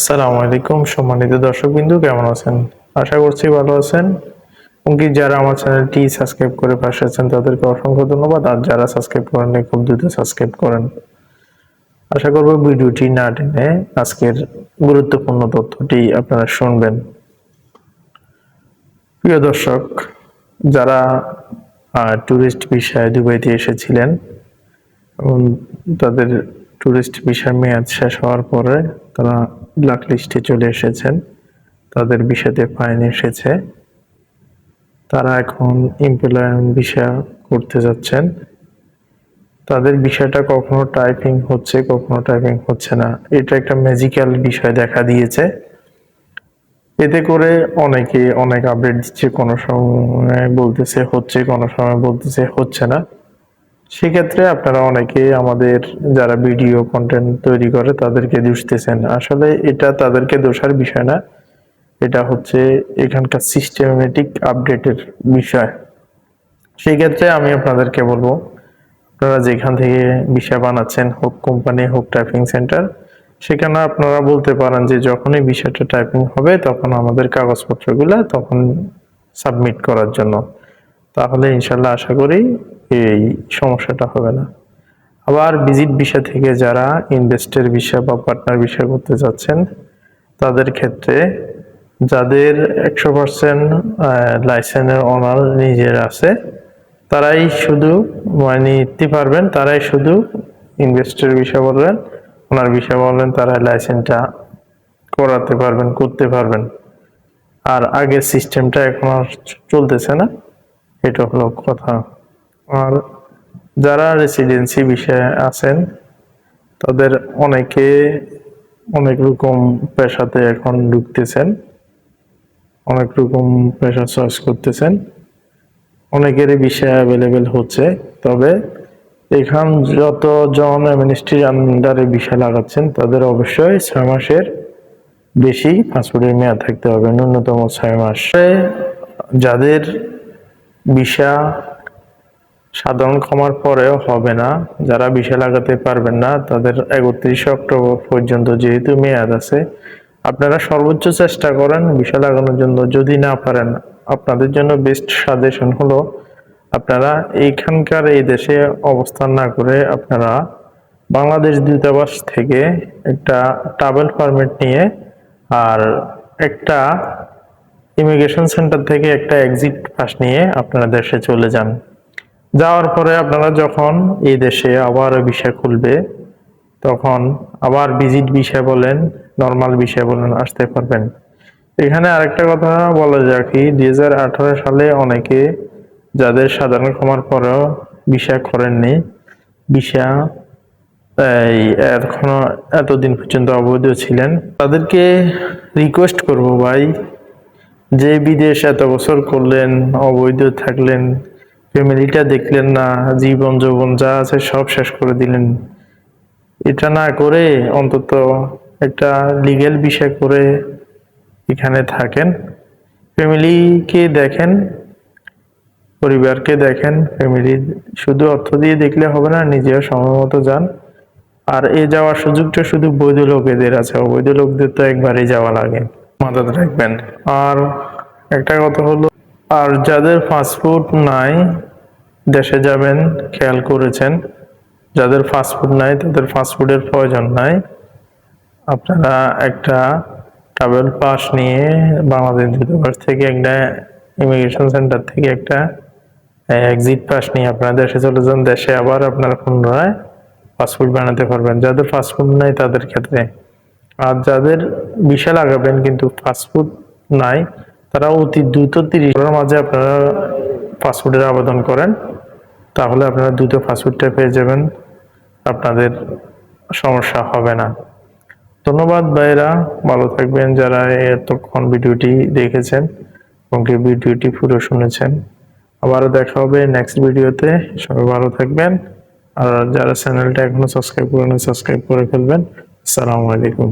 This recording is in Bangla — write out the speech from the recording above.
আসসালামু আলাইকুম সম্মানিত দর্শকবিন্দু, কেমন আছেন? আশা করছি ভালো আছেন। এবং কি যারা আমার চ্যানেলটি সাবস্ক্রাইব করে পাশে আছেন, তাদেরকে অসংখ্য ধন্যবাদ। আর যারা সাবস্ক্রাইব করেন খুব দ্রুত সাবস্ক্রাইব করেন। আশা করব ভিডিওটি না টেনে আজকের গুরুত্বপূর্ণ তথ্যটি আপনারা শুনবেন। প্রিয় দর্শক, যারা ট্যুরিস্ট বিষয়ে দুবাইতে এসেছিলেন এবং তাদের ট্যুরিস্ট ভিসার মেয়াদ শেষ হওয়ার পরে তারা ব্ল্যাক লিস্টে চলে এসেছেন। তাদের বিষয়তে ফাইন এসেছে। তারা এখন এমপ্লয়মেন্ট ভিসা করতে যাচ্ছেন। তাদের বিষয়টা কখনো টাইপিং হচ্ছে, কখনো টাইপিং হচ্ছে না। এটা একটা ম্যাজিক্যাল বিষয় দেখা দিয়েছে। এতে করে অনেকে অনেক আপডেট দিচ্ছে কোনো সময় বলতেছে, হচ্ছে কোনো সময় বলতেছে, হচ্ছে না। সেক্ষেত্রে আপনারা অনেকে আমাদের যারা ভিডিও কন্টেন্ট তৈরি করে তাদেরকে দুষতেছেন আসলে এটা তাদেরকে দোষার বিষয় না। এটা হচ্ছে এখানকার সিস্টেমেটিক আপডেটের বিষয়। সেই ক্ষেত্রে আমি আপনাদেরকে বলব, আপনারা যেখান থেকে বিষয় বানাচ্ছেন, হোক কোম্পানি হোক টাইপিং সেন্টার সেখানে আপনারা বলতে পারেন যে যখনই বিষয়টা টাইপিং হবে তখন আমাদের কাগজপত্রগুলো তখন সাবমিট করার জন্য। তাহলে ইনশাল্লাহ আশা করি এই সমস্যাটা হবে না। আবার ভিজিট বিষয় থেকে যারা ইনভেস্টের বিষয় বা পার্টনার বিষয় করতে যাচ্ছেন, তাদের ক্ষেত্রে যাদের একশো পার্সেন্ট লাইসেন্সের অনার নিজের আছে, তারাই শুধু মানে নিতে পারবেন, তারাই শুধু ইনভেস্টের বিষয় বলবেন ওনার বিষয় বলবেন তারা লাইসেন্সটা করাতে পারবেন, করতে পারবেন। আর আগের সিস্টেমটা এখন আর চলতেছে না, এটা হলো কথা। আর যারা রেসিডেন্সি বিষয়ে আছেন, তাদের অনেকে অনেক রকম পেশাতে এখন ঢুকতেছেন, অনেক রকম পেশা চয়েস করতেছেন। অনেকেরই বিষয় অ্যাভেলেবেল হচ্ছে, তবে এখান যত জন মিনিস্ট্রির আন্ডারে বিষয় লাগাচ্ছেন, তাদের অবশ্যই ছয় মাসের বেশি পাসপোর্টের মেয়াদ থাকতে হবে, ন্যূনতম ছয় মাসে। যাদের ভিসা সাধারণ ক্ষমার পরেও হবে না। যারা ভিসা লাগাতে পারবেন না, তাদের একত্রিশে অক্টোবর পর্যন্ত যেহেতু মেয়াদ আছে, আপনারা সর্বোচ্চ চেষ্টা করেন ভিসা লাগানোর জন্য। যদি না পারেন, আপনাদের জন্য বেস্ট সাজেশন হলো, আপনারা এইখানকার এই দেশে অবস্থান না করে আপনারা বাংলাদেশ দূতাবাস থেকে একটা ট্রাভেল পারমিট নিয়ে আর একটা ইমিগ্রেশন সেন্টার থেকে একটা এক্সিট পাস নিয়ে আপনারা দেশে চলে যান। যাওয়ার পরে আপনারা যখন এই দেশে আবার বিষয় খুলবে, তখন আবার ভিজিট বিষয় বলেন নর্মাল বিষয় বলেন, আসতে পারবেন। এখানে আরেকটা কথা বলা যাক কি দু হাজার সালে অনেকে যাদের সাধারণ ক্ষমার পরেও বিষয় করেননি বিষা এই, এখনও এতদিন পর্যন্ত অবৈধ ছিলেন, তাদেরকে রিকোয়েস্ট করব ভাই, যে বিদেশ এত বছর করলেন, অবৈধ থাকলেন ফ্যামিলিটা দেখলেন না, জীবন যৌবন যা আছে সব শেষ করে দিলেন। এটা না করে অন্তত একটা লিগেল বিষয় করে এখানে থাকেন। ফ্যামিলিকে দেখেন, পরিবারকে দেখেন। ফ্যামিলি শুধু অর্থ দিয়ে দেখলে হবে না, নিজেও সময় মতো যান। আর এ যাওয়ার সুযোগটা শুধু বৈধ লোকেদের আছে, অবৈধ লোকদের তো একবারই যাওয়া লাগে। মাথায় রাখবেন। আর একটা কথা হলো আর যাদের পাসপোর্ট নাই, দেশে যাবেন, খেয়াল করেছেন, যাদের পাসপোর্ট নাই, তাদের পাসপোর্টের প্রয়োজন নাই। আপনারা একটা ট্রাভেল পাস নিয়ে বাংলাদেশ দূতাবাস থেকে একটা ইমিগ্রেশন সেন্টার থেকে একটা এক্সিট পাস নিয়ে আপনারা দেশে চলে যান, দেশে আবার আপনারা পুনরায় পাসপোর্ট বানাতে পারবেন। যাদের পাসপোর্ট নাই, তাদের ক্ষেত্রে। আর যাদের ভিসা লাগাবেন কিন্তু পাসপোর্ট নাই তারা অতি দ্রুত তিরিশ মাঝে আপনারা পাসপোর্টের আবেদন করেন, তাহলে আপনারা দ্রুত পাসপোর্টটা পেয়ে যাবেন। আপনাদের সমস্যা হবে না। ধন্যবাদ ভাইরা ভালো থাকবেন যারা এতক্ষণ ভিডিওটি দেখেছেন এবং ভিডিওটি পুরো শুনেছেন। আবারও দেখা হবে নেক্সট ভিডিওতে। সবাই ভালো থাকবেন। আর যারা চ্যানেলটা এখনও সাবস্ক্রাইব করেন সাবস্ক্রাইব করে ফেলবেন। আসসালামু আলাইকুম।